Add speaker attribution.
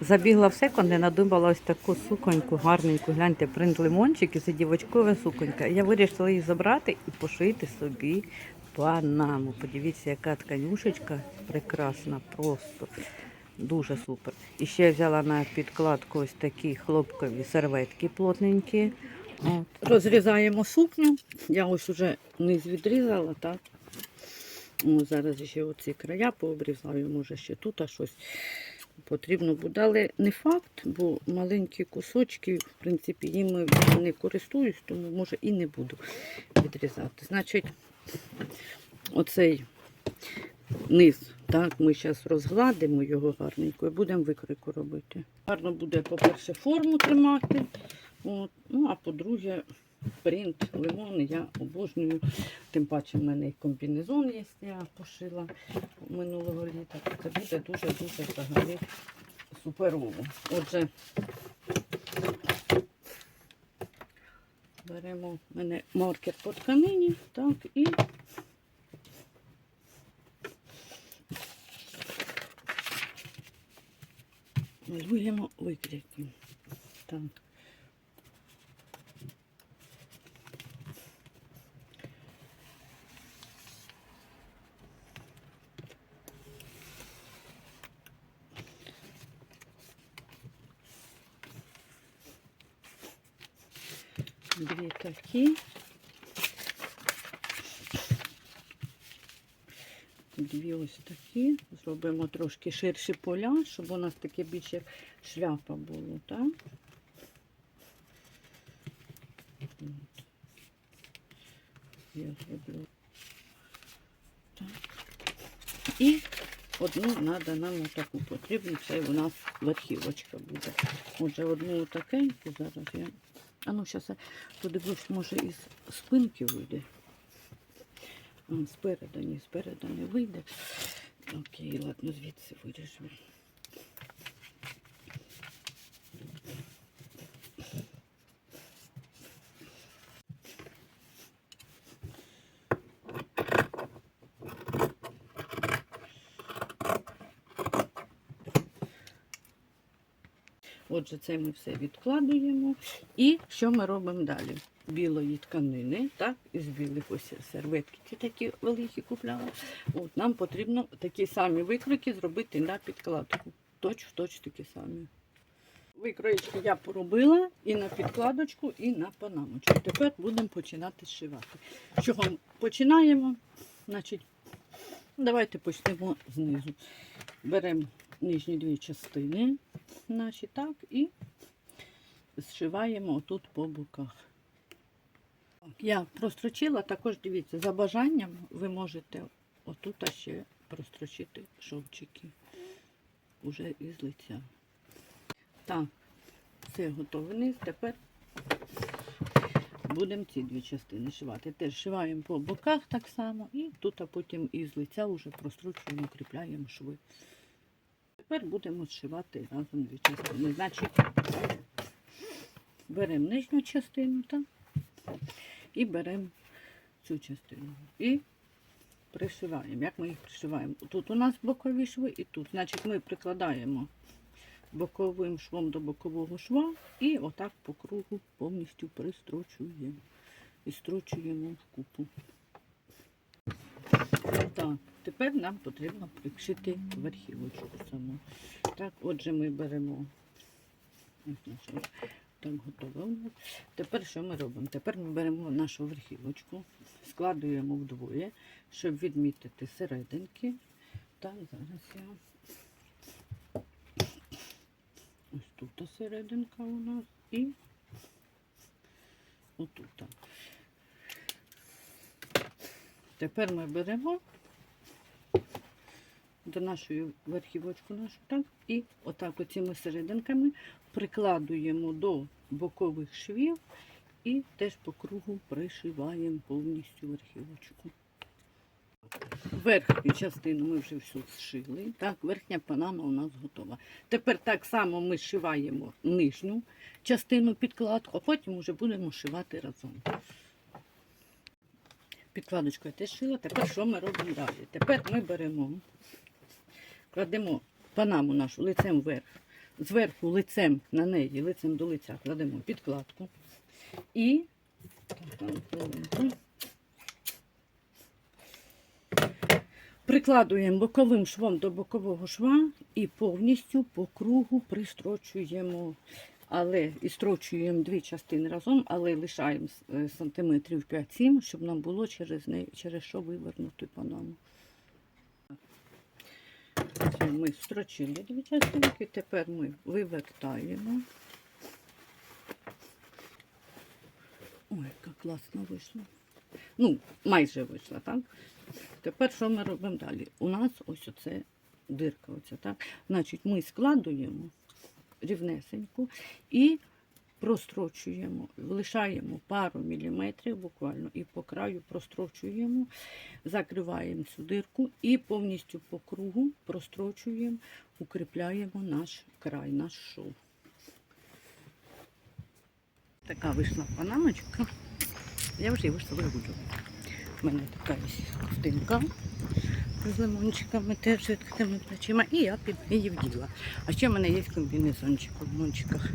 Speaker 1: Забігла в секонд і надумала ось таку суконьку, гарненьку, гляньте, принт лимончик і це дівочкова суконька. Я вирішила її забрати і пошити собі панаму. Подивіться, яка тканюшечка прекрасна, просто дуже супер. І ще я взяла на підкладку ось такі хлопкові серветки плотненькі. От. Розрізаємо сукню. Я ось уже низ відрізала, так. О, зараз ще оці края пообрізаю, може ще тут а щось потрібно буде. Але не факт, бо маленькі кусочки, в принципі, їм не користуюсь, тому може і не буду відрізати. Значить, оцей низ, так, ми зараз розгладимо його гарненько і будемо викрику робити. Гарно буде, по-перше, форму тримати. От. Ну, а по-друге, принт лимон я обожнюю. Тим паче в мене комбінезон є, я пошила минулого літа. Це буде дуже-дуже взагалі суперово. Отже, беремо в мене маркер по тканині, так, і малюємо викрики. Так. Дві такі. Дві ось такі. Зробимо трошки ширші поля, щоб у нас таке більше шляпа було, так? Я зроблю так. І одну треба нам отаку потрібну. Це у нас верхівочка буде. Отже, одну такеньку зараз я. А ну, зараз я подивлюсь, може із спинки вийде. Спереду, ні, спереду не вийде. Окей, ладно, звідси виріжу. Отже, це ми все відкладуємо. І що ми робимо далі? Білої тканини, так, із білих ось серветки такі великі купляла. От, нам потрібно такі самі викройки зробити на підкладку. Точ в точ такі самі. Викроєчки я поробила і на підкладочку, і на панамочку. Тепер будемо починати зшивати. З чого починаємо? Значить, давайте почнемо знизу. Беремо нижні дві частини, наші так, і зшиваємо отут по боках. Я прострочила, також дивіться, за бажанням ви можете отут ще прострочити шовчики уже із лиця. Так, все готове низ. Тепер будемо ці дві частини шивати. Теж шиваємо по боках так само, і тут а потім із лиця вже прострочуємо, укріпляємо шви. Тепер будемо зшивати разом дві частини. Значить, беремо нижню частину так, і беремо цю частину. І пришиваємо. Як ми їх пришиваємо? Тут у нас бокові шви і тут. Значить, ми прикладаємо боковим швом до бокового шва і отак по кругу повністю пристрочуємо. І строчуємо в купу. Так, тепер нам потрібно пришити верхівочку саму. Так, отже, ми беремо. Так нас. Тепер що ми робимо? Тепер ми беремо нашу верхівочку, складуємо вдвоє, щоб відмітити серединки. Так, зараз я. Ось тут серединка у нас і отут. Тепер ми беремо до нашої верхівочку нашу так, і отак оціми серединками прикладуємо до бокових швів і теж по кругу пришиваємо повністю верхівочку. Верхню частину ми вже всю зшили. Так, верхня панама у нас готова. Тепер так само ми шиваємо нижню частину підкладку, а потім вже будемо шивати разом. Підкладочку я теж шила. Тепер що ми робимо далі? Тепер ми беремо, кладемо панаму нашу лицем вверх зверху лицем на неї, лицем до лиця кладемо підкладку. І прикладуємо боковим швом до бокового шва і повністю по кругу пристрочуємо. Але і строчуємо дві частини разом, але лишаємо е, сантиметрів 5-7, щоб нам було через неї, через що вивернути панаму. Ми строчили дві частинки, тепер ми вивертаємо. Ой, яка класно вийшло. Ну, майже вийшла, так? Тепер що ми робимо далі? У нас ось оце дирка, оця, так? Значить, ми складуємо рівнесеньку і прострочуємо, лишаємо пару міліметрів буквально і по краю прострочуємо, закриваємо цю дирку і повністю по кругу прострочуємо, укріпляємо наш край, наш шов. Така вийшла панамочка. Я вже її вигуджувати. У мене така є хустинка з лимончиками, теж відкритими плечима, і я під неї вділа. А ще в мене є комбінезончик в лимончиках.